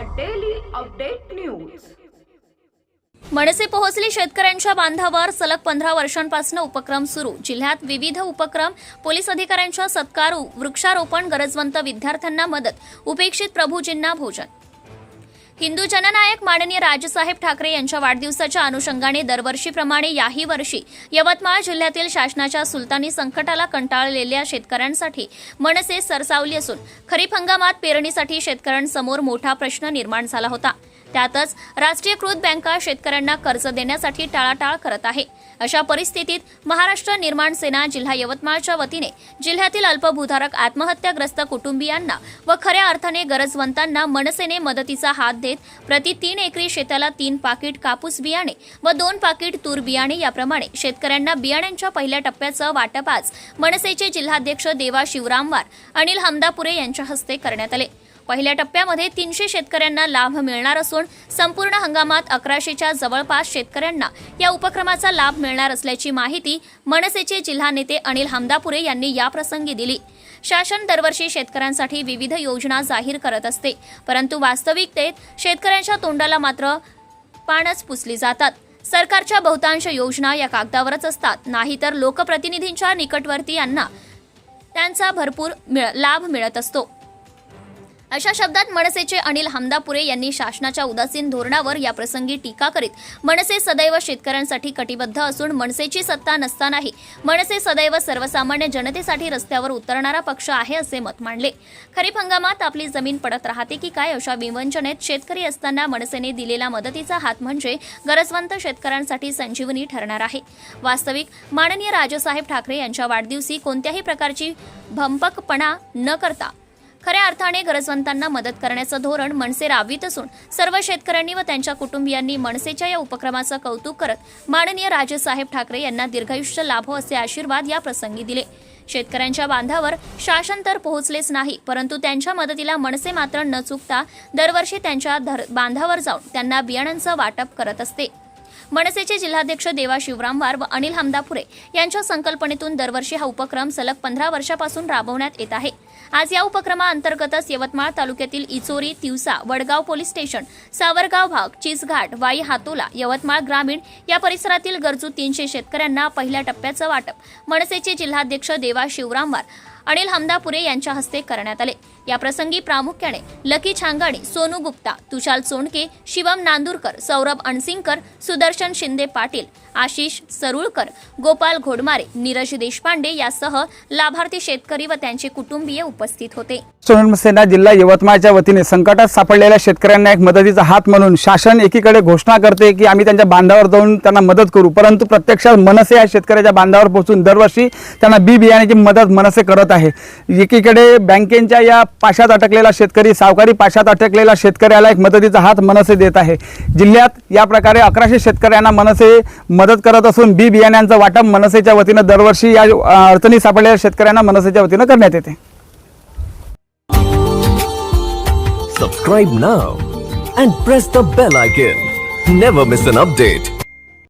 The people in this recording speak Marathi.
अपडेट न्यूज मनसे पोहोचली शेतकऱ्यांच्या बांधावर. सलग पंधरा वर्षांपासून उपक्रम सुरू. जिल्ह्यात विविध उपक्रम पोलीस अधिकाऱ्यांच्या सत्कार वृक्षारोपण गरजवंत विद्यार्थ्यांना मदत. उपेक्षित प्रभूजींना भोजन. हिंदू जननायक माननीय राजसाहेब ठाकरे यांच्या वाढदिवसाच्या अनुषंगाने दरवर्षीप्रमाणे याही वर्षी यवतमाळ जिल्ह्यातील शासनाच्या सुलतानी संकटाला कंटाळलेल्या शेतकऱ्यांसाठी मनसे सरसावली असून खरीप हंगामात पेरणीसाठी शेतकऱ्यांसमोर मोठा प्रश्न निर्माण झाला होता. त्यातच राष्ट्रीयकृत बँका शेतकऱ्यांना कर्ज देण्यासाठी टाळाटाळ करत आहे. अशा परिस्थितीत महाराष्ट्र निर्माण सेना जिल्हा यवतमाळच्या वतीने जिल्ह्यातील अल्पभूधारक आत्महत्याग्रस्त कुटुंबियांना व खऱ्या अर्थाने गरजवंतांना मनसेने मदतीचा हात देत प्रति तीन एकरी शेताला तीन पाकिट कापूस बियाणे व दोन पाकिट तूर बियाणे याप्रमाणे शेतकऱ्यांना बियाण्यांच्या पहिल्या टप्प्याचं वाटप आज मनसेचे जिल्हाध्यक्ष देवा शिवरामवार अनिल हमदापुरे यांच्या हस्ते करण्यात आले. पहिल्या टप्प्यामध्ये तीनशे शेतकऱ्यांना लाभ मिळणार असून संपूर्ण हंगामात अकराशेच्या जवळपास शेतकऱ्यांना या उपक्रमाचा लाभ मिळणार असल्याची माहिती मनसेचे जिल्हा नेते अनिल हमदापुरे यांनी याप्रसंगी दिली. शासन दरवर्षी शेतकऱ्यांसाठी विविध योजना जाहीर करत असते परंतु वास्तविकतेत शेतकऱ्यांच्या तोंडाला मात्र पानच पुसली जातात. सरकारच्या बहुतांश योजना या कागदावरच असतात नाहीतर लोकप्रतिनिधींच्या निकटवर्तीयांना त्यांचा भरपूर मिळ- लाभ मिळत असतो. अशा शब्दात मनसेचे अनिल हमदापुरे यांनी शासनाच्या उदासीन धोरणावर या प्रसंगी टीका करीत मनसे सदैव शेतकऱ्यांसाठी कटिबद्ध असून मनसेची सत्ता नसतानाही मनसे सदैव सर्वसामान्य जनतेसाठी रस्त्यावर उतरणारा पक्ष आहे असे मत मांडले. खरीप हंगामात आपली जमीन पडत राहते की काय अशा विवंचनेत शेतकरी असताना मनसेने दिलेला मदतीचा हात म्हणजे गरजवंत शेतकऱ्यांसाठी संजीवनी ठरणार आहे. वास्तविक माननीय राजसाहेब ठाकरे यांच्या वाढदिवशी कोणत्याही प्रकारची भंपकपणा न करता खऱ्या अर्थाने गरजवंतांना मदत करण्याचं धोरण मनसे राबवित असून सर्व शेतकऱ्यांनी व त्यांच्या कुटुंबियांनी मनसेच्या या उपक्रमाचं कौतुक करत माननीय राजेसाहेब ठाकरे यांना दीर्घायुष्य लाभो असे आशीर्वाद या प्रसंगी दिले. शेतकऱ्यांच्या बांधावर शासन तर पोहोचलेच नाही परंतु त्यांच्या मदतीला मनसे मात्र न चुकता दरवर्षी त्यांच्या धर- बांधावर जाऊन त्यांना बियाणांचं वाटप करत असते. मनसेचे जिल्हाध्यक्ष देवा शिवरामवार व अनिल हमदापुरे यांच्या संकल्पनेतून दरवर्षी हा उपक्रम सलग पंधरा वर्षापासून राबवण्यात येत आहे. आज या उपक्रमाअंतर्गतच यवतमाळ तालुक्यातील इचोरी तिवसा वडगाव पोलीस स्टेशन सावरगाव भाग चिसघाट वाई हातोला यवतमाळ ग्रामीण या परिसरातील गरजू तीनशे शेतकऱ्यांना पहिल्या टप्प्याचं वाटप. मनसेचे जिल्हाध्यक्ष देवा शिवरामवार अनिल हमदापुरे यांच्या हस्ते करण्यात आले. या प्रसंगी प्रामुख्याने लकी छांगाडी सोनू गुप्ता तुषाल सोंडके शिवम नांदूरकर सौरभ अणसिंगकर सुदर्शन शिंदे पाटील आशिष सरुळकर गोपाल घोडमारे नीरज देशपांडे यासह लाभार्थी शेतकरी व त्यांचे कुटुंबीय उपस्थित होते. सेना जिल्हा यवतमाळच्या वतीने संकटात सापडलेल्या शेतकऱ्यांना एक मदतीचा हात म्हणून शासन एकीकडे घोषणा करते की आम्ही त्यांच्या बांधावर जाऊन त्यांना मदत करू. परंतु प्रत्यक्षात मनसे या शेतकऱ्याच्या बांधावर पोहोचून दरवर्षी त्यांना बी बियाण्याची मदत मनसे करत आहे एकीकडे बँकेच्या या पाशात अटकलेला शेतकरी सावकारी पाशात अटकलेला शेतकऱ्याला एक मदतीचा हात मनसे देत आहे. जिल्ह्यात या प्रकारे अकराशे शेतकऱ्यांना मनसे मदत करत असून बी बियाण्यांचं वाटप मनसेच्या वतीनं दरवर्षी या अडचणी सापडलेल्या शेतकऱ्यांना मनसेच्या वतीनं करण्यात येते. Subscribe now and press the bell icon never miss an update